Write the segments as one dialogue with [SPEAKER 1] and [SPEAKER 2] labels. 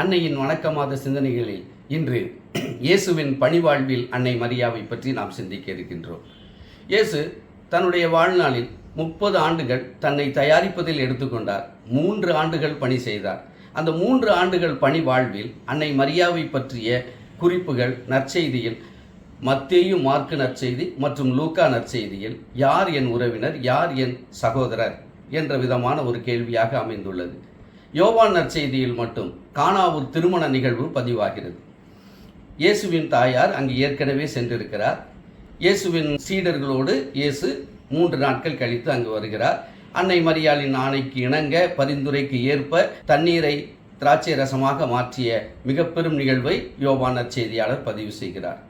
[SPEAKER 1] அன்னையின் வணக்கமாத சிந்தனைகளில் இன்று இயேசுவின் பணிவாழ்வில் அன்னை மரியாவை பற்றி நாம் சிந்திக்க இருக்கின்றோம். இயேசு தன்னுடைய வாழ்நாளில் முப்பது ஆண்டுகள் தன்னை தயாரிப்பதில் எடுத்துக்கொண்டார். மூன்று ஆண்டுகள் பணி செய்தார். அந்த மூன்று ஆண்டுகள் பணி வாழ்வில் அன்னை மரியாவை பற்றிய குறிப்புகள் நற்செய்தியில் மத்தேயு மார்க்கு நற்செய்தி மற்றும் லூக்கா நற்செய்தியில் யார் என் உறவினர் யார் என் சகோதரர் என்ற விதமான ஒரு கேள்வியாக அமைந்துள்ளது. யோவான் நற்செய்தியில் மட்டும் கானாவூர் திருமண நிகழ்வு பதிவாகிறது. இயேசுவின் தாயார் அங்கு ஏற்கனவே சென்றிருக்கிறார். இயேசுவின் சீடர்களோடு இயேசு மூன்று நாட்கள் கழித்து அங்கு வருகிறார். அன்னை மரியாளின் ஆணைக்கு இணங்க பரிந்துரைக்கு ஏற்ப தண்ணீரை திராட்சை ரசமாக மாற்றிய மிக பெரும் நிகழ்வை யோவான் நற்செய்தியாளர் பதிவு செய்கிறார்.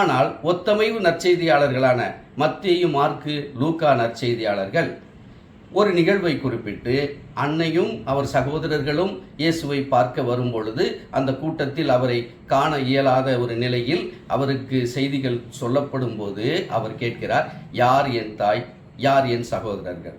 [SPEAKER 1] ஆனால் ஒத்தமைவு நற்செய்தியாளர்களான மத்தேயு மார்க்கு லூக்கா நற்செய்தியாளர்கள் ஒரு நிகழ்வை குறிப்பிட்டு அன்னையும் அவர் சகோதரர்களும் இயேசுவை பார்க்க வரும் பொழுது அந்த கூட்டத்தில் அவரை காண இயலாத ஒரு நிலையில் அவருக்கு செய்திகள் சொல்லப்படும் போது அவர் கேட்கிறார் யார் என் தாய்? யார் என் சகோதரர்கள்?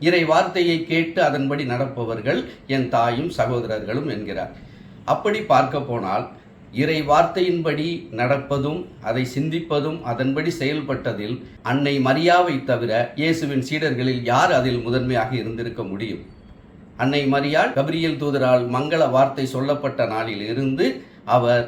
[SPEAKER 1] இறை வார்த்தையை கேட்டு அதன்படி நடப்பவர்கள் என் தாயும் சகோதரர்களும் என்கிறார். அப்படி பார்க்க போனால் இறை வார்த்தையின்படி நடப்பதும் அதை சிந்திப்பதும் அதன்படி செயல்பட்டதில் அன்னை மரியாவை தவிர இயேசுவின் சீடர்களில் யார் அதில் முதன்மையாக இருந்திருக்க முடியும்? அன்னை மரியாள் கபிரியல் தூதரால் மங்கள வார்த்தை சொல்லப்பட்ட நாளில் இருந்து அவர்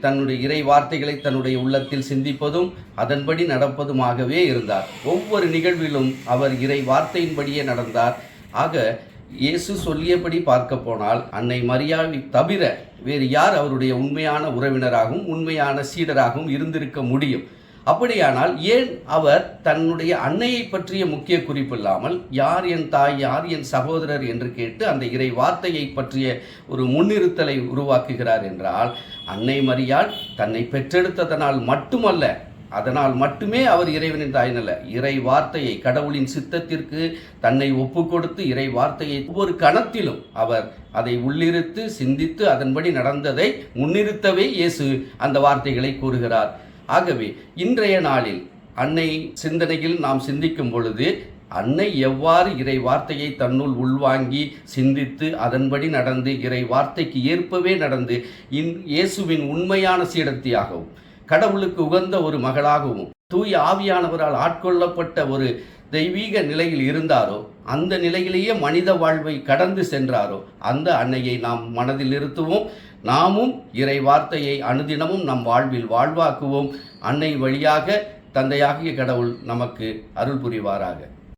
[SPEAKER 1] தன்னுடைய இறை வார்த்தைகளை தன்னுடைய உள்ளத்தில் சிந்திப்பதும் அதன்படி நடப்பதுமாகவே இருந்தார். ஒவ்வொரு நிகழ்விலும் அவர் இறை வார்த்தையின்படியே நடந்தார். ஆக இயேசு சொல்லியபடி பார்க்க போனால் அன்னை மரியாவை தவிர வேறு யார் அவருடைய உண்மையான உறவினராகவும் உண்மையான சீடராகவும் இருந்திருக்க முடியும்? அப்படியானால் ஏன் அவர் தன்னுடைய அன்னையை பற்றிய முக்கிய குறிப்பு இல்லாமல் யார் என் தாய் யார் என் சகோதரர்? என்று கேட்டு அந்த இறை வார்த்தையை பற்றிய ஒரு முன்னிறுத்தலை உருவாக்குகிறார் என்றால் அன்னை மரியாள் தன்னை பெற்றெடுத்ததனால் மட்டுமல்ல அதனால் மட்டுமே அவர் இறைவனின் தாயினல்ல இறை வார்த்தையை கடவுளின் சித்தத்திற்கு தன்னை ஒப்பு கொடுத்து இறை வார்த்தையை ஒவ்வொரு கணத்திலும் அவர் அதை உள்ளிருத்து சிந்தித்து அதன்படி நடந்ததை முன்னிறுத்தவே இயேசு அந்த வார்த்தைகளை கூறுகிறார். ஆகவே இன்றைய நாளில் அன்னை சிந்தனையில் நாம் சிந்திக்கும் பொழுது அன்னை எவ்வாறு இறை வார்த்தையை தன்னுள் உள்வாங்கி சிந்தித்து அதன்படி நடந்து இறை வார்த்தைக்கு ஏற்பவே நடந்து இன் இயேசுவின் உண்மையான சீடத்தியாகவும் கடவுளுக்கு உகந்த ஒரு மகளாகவும் தூய ஆவியானவரால் ஆட்கொள்ளப்பட்ட ஒரு தெய்வீக நிலையில் இருந்தாரோ அந்த நிலையிலேயே மனித வாழ்வை கடந்து சென்றாரோ அந்த அன்னையை நாம் மனதில் நிறுத்துவோம். நாமும் இறை வார்த்தையை அனுதினமும் நம் வாழ்வில் வாழ்வாக்குவோம். அன்னை வழியாக தந்தையாகிய கடவுள் நமக்கு அருள் புரிவாராக.